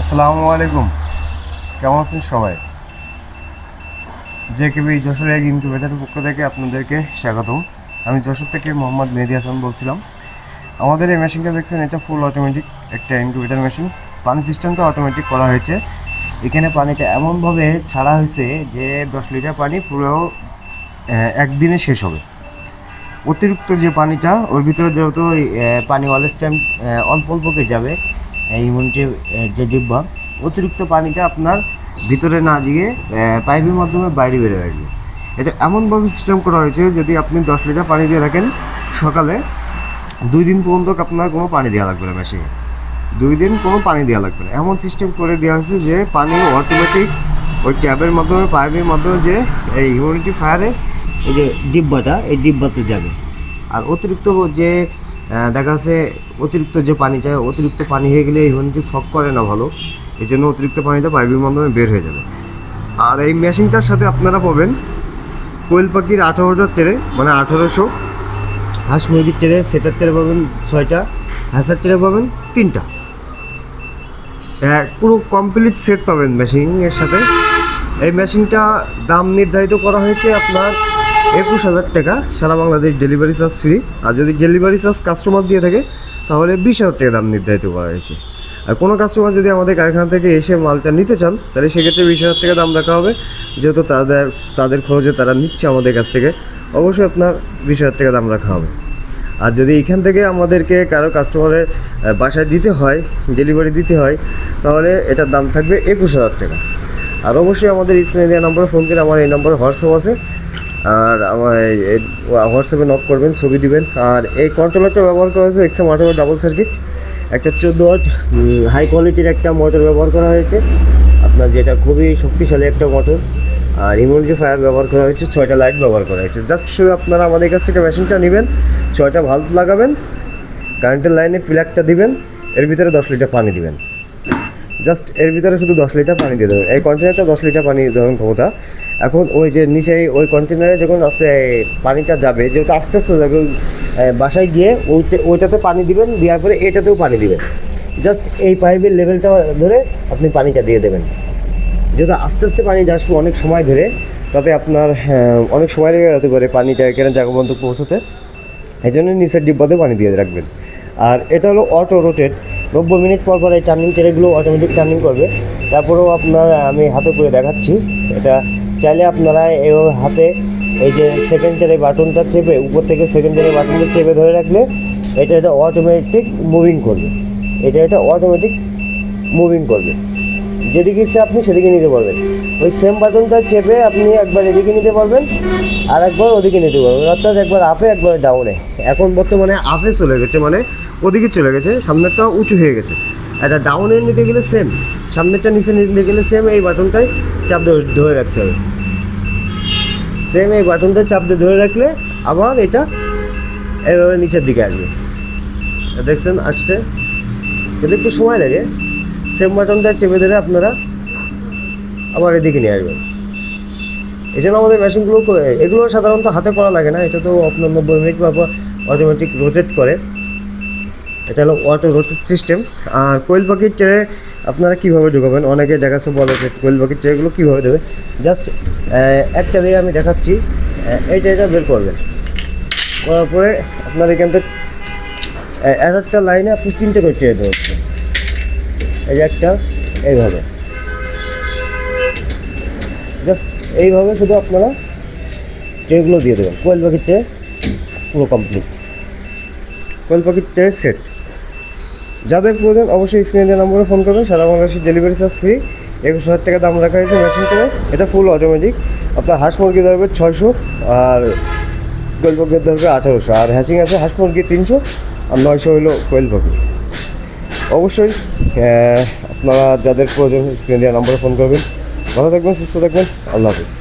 আসসালামু আলাইকুম। কেমন আছেন সবাই? যে কেবি যশোর এক ইনকিউবেটারের পক্ষ থেকে আপনাদেরকে স্বাগতম। আমি যশোর থেকে মোহাম্মদ মেহেদি হাসান বলছিলাম। আমাদের এই মেশিনটা দেখছেন, এটা ফুল অটোমেটিক একটা ইনকিউবেটার মেশিন পানি সিস্টেমটা অটোমেটিক করা হয়েছে। এখানে পানিটা এমনভাবে ছাড়া হয়েছে যে দশ লিটার পানি পুরো একদিনে শেষ হবে। অতিরিক্ত যে পানিটা, ওর ভিতরে যেহেতু পানি অলস টাইম অল্প অল্পকে যাবে ইমিউনিটি যে ডিব্বা, অতিরিক্ত পানিটা আপনার ভিতরে না গিয়ে পাইপের মাধ্যমে বাইরে বেরোয় আসবে। এটা এমনভাবে সিস্টেম করা হয়েছে, যদি আপনি দশ লিটার পানি দিয়ে রাখেন, সকালে দুই দিন পর্যন্ত আপনার কোনো পানি দেওয়া লাগবে না মেশিনে দুই দিন কোনো পানি দেওয়া লাগবে না। এমন সিস্টেম করে দেওয়া হয়েছে যে পানি অটোমেটিক ওই ট্যাবের মাধ্যমে, পাইপের মাধ্যমে যে এই হিউমিডিটি ফায়ারে এই যে ডিব্বাটা, এই ডিব্বাতে যাবে। আর অতিরিক্ত যে দেখা যাচ্ছে অতিরিক্ত যে পানিটা, অতিরিক্ত পানি হয়ে গেলে এই হিউমিডিটি ফক করে না ভালো। এই জন্য অতিরিক্ত পানিটা পাইপের মাধ্যমে বের হয়ে যাবে। আর এই মেশিনটার সাথে আপনারা পাবেন কোয়েল পাখির আঠারোটার ট্রে মানে আঠারোশো হাঁস মুরগির ট্রে সেটার ট্রে পাবেন ছয়টা, হাঁসের ট্রে পাবেন তিনটা। পুরো কমপ্লিট সেট পাবেন মেশিনের সাথে। এই মেশিনটা দাম নির্ধারিত করা হয়েছে আপনার একুশ হাজার টাকা, সারা বাংলাদেশ ডেলিভারি চার্জ ফ্রি আর যদি ডেলিভারি চার্জ কাস্টমার দিয়ে থাকে, তাহলে বিশ হাজার টাকা দাম নির্ধারিত করা হয়েছে। আর কোনো কাস্টমার যদি আমাদের কারখানা থেকে এসে মালটা নিতে চান, তাহলে সেক্ষেত্রে বিশ হাজার টাকা দাম রাখা হবে। যেহেতু তাদের তাদের খরচে তারা নিচ্ছে আমাদের কাছ থেকে, অবশ্যই আপনার বিশ হাজার টাকা দাম রাখা হবে। আর যদি এখান থেকে আমাদেরকে কারও কাস্টমারের বাসায় দিতে হয় ডেলিভারি দিতে হয়, তাহলে এটার দাম থাকবে একুশ হাজার টাকা। আর অবশ্যই আমাদের স্ক্রিনে দেওয়া নম্বরে ফোন করে আমার এই নম্বরে হোয়াটসঅ্যাপ আছে। আর আমার হোয়াটসঅ্যাপে নক করবেন, ছবি দিবেন। আর এই কন্ট্রোলারটা ব্যবহার করা হয়েছে এক্সাম আঠারো ডাবল সার্কিট একটা চোদ্দ ওয়াট হাই কোয়ালিটির একটা মোটর ব্যবহার করা হয়েছে। আপনার যেটা খুবই শক্তিশালী একটা মোটর আর ইমিউনিটি ফায়ার ব্যবহার করা হয়েছে, ছয়টা লাইট ব্যবহার করা হয়েছে। জাস্ট শুধু আপনারা আমাদের কাছ থেকে মেশিনটা নেবেন, ছয়টা ভাল্ব লাগাবেন কারেন্টের লাইনে প্লাগটা দিবেন, এর ভিতরে দশ লিটার পানি দিবেন। জাস্ট এর ভিতরে শুধু দশ লিটার পানি দিয়ে দেবেন এই কন্টেনারটা দশ লিটার পানি ধরুন ক্ষমতা। এখন ওই যে নিচে ওই কন্টেনারে যখন আস্তে পানিটা যাবে যেহেতু আস্তে আস্তে যাবে ওই, বাসায় গিয়ে ওইতে ওইটাতে পানি দিবেন দেওয়ার পরে এটাতেও পানি দিবেন। জাস্ট এই পাইপের লেভেলটা ধরে আপনি পানিটা দিয়ে দেবেন। যেহেতু আস্তে আস্তে পানি আসবে অনেক সময় ধরে তাতে আপনার আহ, অনেক সময় লেগে যেতে পারে পানিটা এখানে জায়গা পর্যন্ত পৌঁছতে। এই জন্য নিচের ডিব্বাতে পানি দিয়ে রাখবেন। আর এটা হলো অটো রোটেট নব্বই মিনিট পর পর এই টার্নিং ট্রেগুলো অটোমেটিক টার্নিং করবে। তারপরেও আপনার আমি হাতে করে দেখাচ্ছি। এটা চাইলে আপনারা এভাবে হাতে এই যে সেকেন্ডারি বাটনটা চেপে, উপর থেকে সেকেন্ডারি বাটনটা চেপে ধরে রাখলে এটা এটা অটোমেটিক মুভিং করবে। এটা এটা অটোমেটিক মুভিং করবে। যেদিকে ইচ্ছা আপনি সেদিকে নিতে পারবেন। ওই সেম বাটনটা চেপে আপনি একবার এদিকে নিতে পারবেন আর একবার ওদিকে নিতে পারবেন। অর্থাৎ একবার আপে একবার ডাউনে এখন বর্তমানে আপে চলে গেছে মানে ওদিকে চলে গেছে, সামনেরটা উঁচু হয়ে গেছে। এটা ডাউনে নিতে গেলে সেম সামনেরটা নিচে নিতে গেলে সেম এই বাটনটাই চাপ ধরে রাখতে হবে। সেম এই বাটনটা চাপ দিয়ে ধরে রাখলে আবার এটা এইভাবে নিচের দিকে আসবে। দেখছেন, আসছে। কিন্তু একটু সময় লাগে। সেম বাটনটা চেপে ধরে আপনারা আবার এদিকে নিয়ে আসবেন। এই জন্য আমাদের মেশিনগুলো এগুলো সাধারণত হাতে করা লাগে না, এটা তো আপনার নব্বই মিনিট পর অটোমেটিক রোটেট করে। এটা হলো অটো রোটেট সিস্টেম আর কোয়েল পাখির ট্রে আপনারা কীভাবে ঢুকাবেন? অনেকে দেখাচ্ছে বলে যে কোয়েল পাখির ট্রেগুলো কীভাবে দেবে? জাস্ট একটা দিয়ে আমি দেখাচ্ছি। এইটা এটা বের করবেন। করার পরে আপনার এখান থেকে এক একটা লাইনে আপনি তিনটে করে ট্রে হচ্ছে এই একটা, এইভাবে। জাস্ট এইভাবে শুধু আপনারা ট্রেগুলো দিয়ে দেবেন। কোয়েল পাখির ট্রে পুরো কমপ্লিট কোয়েল পাখির ট্রে সেট যাদের প্রয়োজন অবশ্যই স্ক্রিনে নম্বরে ফোন করবেন। সারা বাংলাদেশের ডেলিভারি চার্জ ফ্রি একুশ হাজার টাকা দাম রাখা হয়েছে মেশিনটাতে এটা ফুল অটোমেটিক আপনার হাঁস মুরগি ধরবে ছয়শো আর কোয়েল পাখির ধরবে আঠারোশো। আর হ্যাচিং আছে হাঁস মুরগি তিনশো আর নয়শো হলো কোয়েল পাখি। অবশ্যই আপনারা যাদের প্রয়োজন স্ক্রিন দেওয়া নম্বরে ফোন করবেন। ভালো থাকবেন, সুস্থ থাকবেন। আল্লাহ হাফিজ।